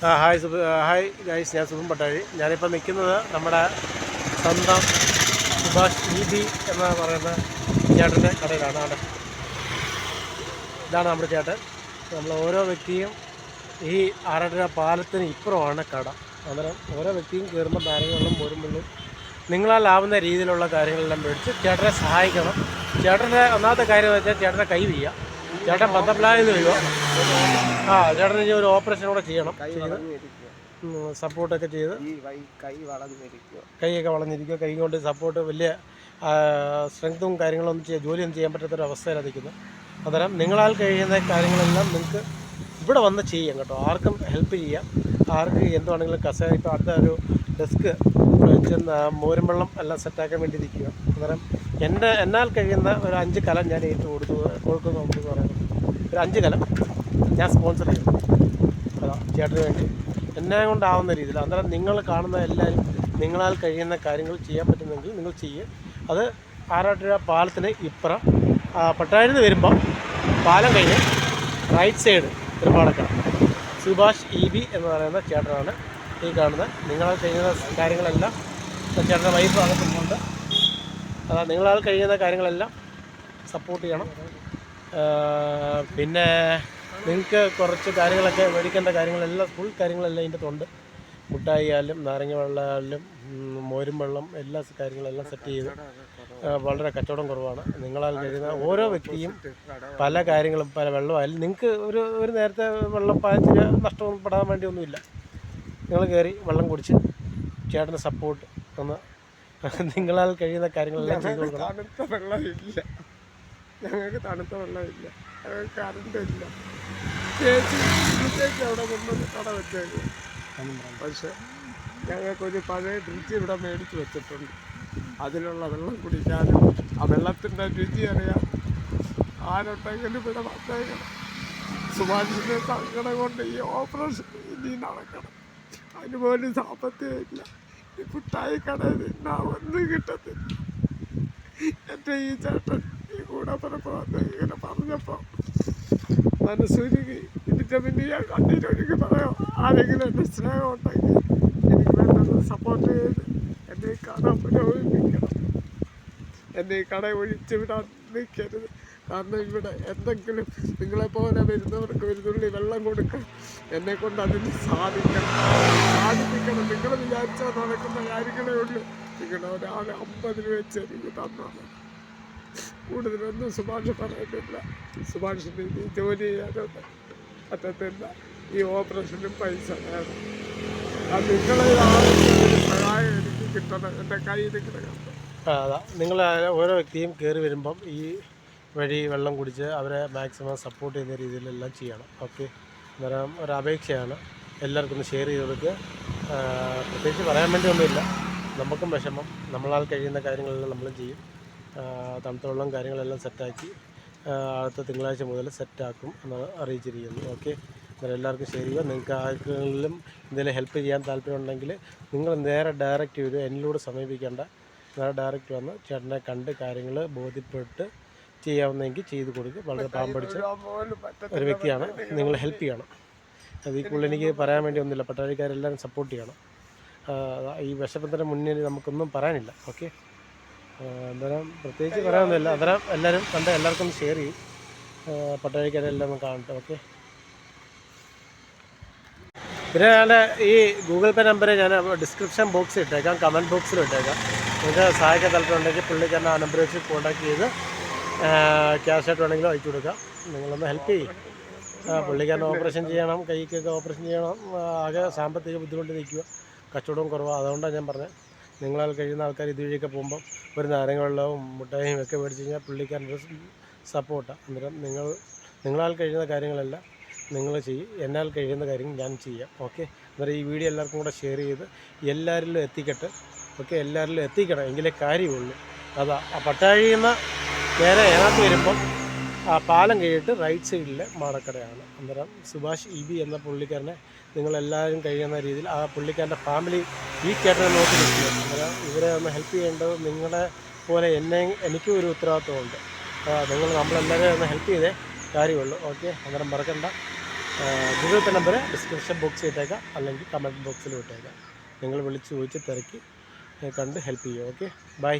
Hi സുബ് hi guys ഞാൻ സുബൻ പട്ടാഴി. ഞാനിപ്പോൾ നിൽക്കുന്നത് നമ്മുടെ സ്വന്തം സുഭാഷ് ഇ എന്ന് പറയുന്ന ചേട്ടന്റെ കടയിലാണ് അവിടെ ഇതാണ് നമ്മുടെ ചേട്ടൻ. നമ്മൾ ഓരോ വ്യക്തിയും ഈ ആറര പാലത്തിന് ഇപ്പുറമാണ് കട. അന്നേരം ഓരോ വ്യക്തിയും കയറുമ്പോൾ നാരങ്ങളും പോരുമ്പോഴും നിങ്ങളാലാവുന്ന രീതിയിലുള്ള കാര്യങ്ങളെല്ലാം മേടിച്ച് ചേട്ടനെ സഹായിക്കണം. ചേട്ടന്റെ ഒന്നാമത്തെ കാര്യം എന്ന് വെച്ചാൽ ചേട്ടനെ കൈ വീഴുക ചേട്ടൻ പന്തപ്ലായെന്ന് വീഴുക ആ ചേട്ടൻ ഇനി ഒരു ഓപ്പറേഷൻ കൂടെ ചെയ്യണം. ചെയ്ത്. സപ്പോർട്ടൊക്കെ ചെയ്ത്. കൈയൊക്കെ വളഞ്ഞിരിക്കുക. കൈ കൊണ്ട് സപ്പോർട്ട് വലിയ സ്ട്രെങ്ത്തും കാര്യങ്ങളൊന്നും ചെയ്യാൻ ജോലിയൊന്നും ചെയ്യാൻ പറ്റാത്തൊരവസ്ഥയിലാണ് നിൽക്കുന്നത്. അന്നേരം നിങ്ങളാൽ കഴിയുന്ന കാര്യങ്ങളെല്ലാം നിങ്ങൾക്ക് ഇവിടെ വന്ന് ചെയ്യാം കേട്ടോ. ആർക്കും ഹെൽപ്പ് ചെയ്യാം. ആർക്ക് എന്തുവാണെങ്കിലും കസേര ഇപ്പോൾ അടുത്ത ഒരു ഡെസ്ക് വെച്ച് മോരും വെള്ളം എല്ലാം സെറ്റാക്കാൻ വേണ്ടി നിൽക്കുക. അന്നേരം എന്റെ എന്നാൽ കഴിയുന്ന ഒരു അഞ്ച് കലം ഞാൻ ഏറ്റു കൊടുത്തു കൊടുക്കുന്നു എന്ന് പറയുന്നത്. ഒരു അഞ്ച് കലം. ഞാൻ സ്പോൺസർ ചെയ്യുന്നു ചേട്ടന് വേണ്ടി. എന്നെ കൊണ്ടാവുന്ന രീതിയിൽ. അന്നേരം നിങ്ങൾ കാണുന്ന എല്ലാവരും നിങ്ങളാൽ കഴിയുന്ന കാര്യങ്ങൾ ചെയ്യാൻ പറ്റുന്നെങ്കിൽ നിങ്ങൾ ചെയ്യുക അത് ആറാട്ടുപുഴ പാലത്തിന് ഇപ്പുറം. പട്ടാഴിയിൽ നിന്ന് വരുമ്പം പാലം കഴിഞ്ഞ് റൈറ്റ് സൈഡ് ഒരുപാടൊക്കെ സുഭാഷ് ഇ ബി എന്ന് പറയുന്ന ചേട്ടനാണ് ഈ കാണുന്നത് നിങ്ങളാൽ കഴിയുന്ന കാര്യങ്ങളെല്ലാം ചേട്ടന്റെ വൈഫ് അകത്തുണ്ട് അതാ നിങ്ങളാൽ കഴിയുന്ന കാര്യങ്ങളെല്ലാം സപ്പോർട്ട് ചെയ്യണം. പിന്നെ നിങ്ങൾക്ക് കുറച്ച് കാര്യങ്ങളൊക്കെ മേടിക്കേണ്ട കാര്യങ്ങളെല്ലാം ഫുൾ കാര്യങ്ങളെല്ലാം ഇതിന്റെ തൊണ്ട് മുട്ടായി ആയാലും നാരങ്ങ വെള്ളമായാലും മോരും വെള്ളം എല്ലാ കാര്യങ്ങളെല്ലാം സെറ്റ് ചെയ്ത് വളരെ കച്ചവടം കുറവാണ്. നിങ്ങളാൽ കഴിയുന്ന ഓരോ വ്യക്തിയും പല കാര്യങ്ങളും പല വെള്ളമായാലും നിങ്ങൾക്ക് ഒരു ഒരു നേരത്തെ വെള്ളം പായച്ചിന് നഷ്ടമൊന്നും പെടാൻ വേണ്ടിയൊന്നുമില്ല. നിങ്ങൾ കയറി വെള്ളം കുടിച്ച് ചേട്ടന് സപ്പോർട്ട് ഒന്ന് നിങ്ങളാൽ കഴിയുന്ന കാര്യങ്ങളെല്ലാം ചെയ്തു കൊടുക്കണം. ഞങ്ങൾക്ക് തണുത്ത വെള്ളമില്ല ഞങ്ങൾക്ക് കറണ്ട് ഇല്ല. ചേച്ചി ഇന്നത്തേക്ക് അവിടെ കൊണ്ടുവന്ന് കട വെച്ചേക്കും. പക്ഷെ ഞങ്ങൾക്കൊരു പഴയ ഫ്രിഡ്ജ് ഇവിടെ മേടിച്ച് വെച്ചിട്ടുണ്ട്. അതിലുള്ള വെള്ളം കുടിക്കാനും ആ വെള്ളത്തിന്റെ രുചി അറിയാം. ആരുണ്ടെങ്കിലും ഇവിടെ വന്നേക്കണം. സുഭാഷിന്റെ സങ്കടം കൊണ്ട് ഈ ഓപ്പറേഷൻ ഇനി നടക്കണം. അതുപോലെ പോലും സാമ്പത്തികമില്ല ഈ കുട്ടായി കടയിൽ നിന്നാ ഒന്നും കിട്ടത്തില്ല. എന്റെ ഈ ചേട്ടൻ കൂടപ്പുറപ്പ് വന്ന് ഇങ്ങനെ പറഞ്ഞപ്പോൾ മനസ്സുരുകി ഇതിന്റെ ഞാൻ കണ്ണീരൊഴുകി പറയാം? ആരെങ്കിലും എന്റെ സ്നേഹം ഉണ്ടെങ്കിൽ എനിക്ക് വേണ്ടത് സപ്പോർട്ട് ചെയ്ത് എന്നെ ഈ കട പുരോഗമിക്കണം എന്നെ ഈ കട ഒഴിച്ചു വിടാൻ നിൽക്കരുത്. കാരണം ഇവിടെ എന്തെങ്കിലും നിങ്ങളെപ്പോലെ വരുന്നവർക്ക് ഒരു വെള്ളം കൊടുക്കാൻ എന്നെ കൊണ്ട് അതിന് സാധിക്കണം. സാധിപ്പിക്കണം. നിങ്ങൾ വിചാരിച്ചാൽ നടക്കുന്ന കാര്യങ്ങളേ ഉള്ളൂ. നിങ്ങൾ ഒരാൾ അമ്പത് രൂപ വെച്ച് എനിക്ക് തന്നാണ് കൂടുതലൊന്നും സുഭാഷ് പറയുന്നില്ല സുഭാഷിന് ഇനി ജോലി ചെയ്യാനൊന്നും പറ്റത്തില്ല. ഈ ഓപ്പറേഷനും പൈസ വേണം. അത് നിങ്ങളെ സഹായം എനിക്ക് കിട്ടണം. എന്റെ കയ്യിൽ കിടക്കണം ആ, അതാ. നിങ്ങൾ ഓരോ വ്യക്തിയും കയറി വരുമ്പം ഈ വഴി വെള്ളം കുടിച്ച് അവരെ മാക്സിമം സപ്പോർട്ട് ചെയ്യുന്ന രീതിയിലെല്ലാം ചെയ്യണം. ഓക്കെ? അന്നേരം ഒരു അപേക്ഷയാണ് എല്ലാവർക്കും ഒന്ന് ഷെയർ ചെയ്ത് കൊടുക്കുക പ്രത്യേകിച്ച് പറയാൻ വേണ്ടി ഒന്നുമില്ല. നമുക്കും വിഷമം. നമ്മളാൽ കഴിയുന്ന കാര്യങ്ങളെല്ലാം നമ്മളും ചെയ്യും. ആ, തണുത്ത വെള്ളം കാര്യങ്ങളെല്ലാം സെറ്റാക്കി അടുത്ത തിങ്കളാഴ്ച മുതൽ സെറ്റാക്കും എന്ന് അറിയിച്ചിരിക്കുന്നത് ഓക്കെ. അന്നേരം എല്ലാവർക്കും ശരിയോ നിങ്ങൾക്ക് ആർക്കെങ്കിലും എന്തെങ്കിലും ഹെൽപ്പ് ചെയ്യാൻ താല്പര്യമുണ്ടെങ്കിൽ നിങ്ങൾ നേരെ ഡയറക്റ്റ് വരും. എന്നിലൂടെ സമീപിക്കേണ്ട നേരെ ഡയറക്റ്റ് വന്ന് ചേട്ടനെ കണ്ട് കാര്യങ്ങൾ ബോധ്യപ്പെട്ട് ചെയ്യാവുന്നെങ്കിൽ ചെയ്ത് കൊടുക്കുക വളരെ പാമ്പടിച്ച ഒരു വ്യക്തിയാണ്. നിങ്ങൾ ഹെൽപ്പ് ചെയ്യണം. അതിൽ കൂടുതൽ എനിക്ക് പറയാൻ വേണ്ടി ഒന്നുമില്ല. പട്ടാഴിക്കാരെല്ലാവരും സപ്പോർട്ട് ചെയ്യണം. ഈ വിഷപ്പത്തിന്റെ മുന്നിൽ നമുക്കൊന്നും പറയാനില്ല. ഓക്കെ. അന്നേരം പ്രത്യേകിച്ച് പറയാനൊന്നുമില്ല. അന്നേരം എല്ലാവരും കണ്ട് എല്ലാവർക്കും ഷെയർ ചെയ്യും. ഒന്ന് കാണട്ടെ ഓക്കെ പിന്നെ ഞാൻ ഈ ഗൂഗിൾ പേ നമ്പർ ഞാൻ ഡിസ്ക്രിപ്ഷൻ ബോക്സിൽ ഇട്ടേക്കാം കമന്റ് ബോക്സിൽ ഇട്ടേക്കാം. നിങ്ങൾക്ക് സഹായിക്കാൻ താല്പര്യമുണ്ടെങ്കിൽ പുള്ളിക്കാരനെ ആ നമ്പർ വെച്ച് കോൺടാക്ട് ചെയ്ത് ക്യാഷ് ആയിട്ട് വേണമെങ്കിലും അയച്ചു കൊടുക്കാം. നിങ്ങളൊന്ന് ഹെൽപ്പ് ചെയ്യും. പുള്ളിക്കാരൻ ഓപ്പറേഷൻ ചെയ്യണം കൈക്കൊക്കെ ഓപ്പറേഷൻ ചെയ്യണം ആകെ സാമ്പത്തിക ബുദ്ധിമുട്ട് നിൽക്കുക കച്ചവടവും കുറവാണ് അതുകൊണ്ടാണ് ഞാൻ പറഞ്ഞത് നിങ്ങളാൽ കഴിയുന്ന ആൾക്കാർ ഇതുവഴിയൊക്കെ പോകുമ്പോൾ ഒരു നാരങ്ങ വെള്ളവും മുട്ടായും ഒക്കെ മേടിച്ച് കഴിഞ്ഞാൽ പുള്ളിക്കാരന്റെ സപ്പോർട്ടാണ് അന്നേരം നിങ്ങൾ നിങ്ങളാൽ കഴിയുന്ന കാര്യങ്ങളെല്ലാം നിങ്ങൾ ചെയ്യും. എന്നാൽ കഴിയുന്ന കാര്യങ്ങൾ ഞാൻ ചെയ്യാം. ഓക്കെ അന്നേരം ഈ വീഡിയോ എല്ലാവർക്കും കൂടെ ഷെയർ ചെയ്ത് എല്ലാവരിലും എത്തിക്കട്ടെ. ഓക്കെ എല്ലാവരിലും എത്തിക്കണം. എങ്കിലേ കാര്യമുള്ളൂ. അതാ. പട്ടാഴിയിൽ നിന്ന് നേരെ ഏനാത്ത് വരുമ്പം പാലം കഴിഞ്ഞിട്ട് റൈറ്റ് സൈഡിലെ മാടക്കടയാണ്. അന്നേരം സുഭാഷ് ഇ ബി എന്ന പുള്ളിക്കാരനെ നിങ്ങളെല്ലാവരും കഴിയുന്ന രീതിയിൽ ആ പുള്ളിക്കാരന്റെ ഫാമിലി ഈ ചേട്ടനെ നോക്കി നിൽക്കുക അന്നേരം ഇവരെ ഒന്ന് ഹെൽപ്പ് ചെയ്യേണ്ടത് നിങ്ങളെ പോലെ എന്നെ എനിക്കും ഒരു ഉത്തരവാദിത്വമുണ്ട് നിങ്ങൾ നമ്മളെല്ലാവരെയും ഒന്ന് ഹെൽപ്പ് ചെയ്തേ കാര്യമുള്ളൂ. ഓക്കെ അന്നേരം മറക്കണ്ട. ഗൂഗിൾ പേ നമ്പർ ഡിസ്ക്രിപ്ഷൻ ബോക്സിൽ ഇട്ടേക്കാം. അല്ലെങ്കിൽ കമന്റ് ബോക്സിൽ ഇട്ടേക്കാം. നിങ്ങൾ വിളിച്ച് ചോദിച്ച് തിരക്കി കണ്ട് ഹെൽപ്പ് ചെയ്യുക. Okay bye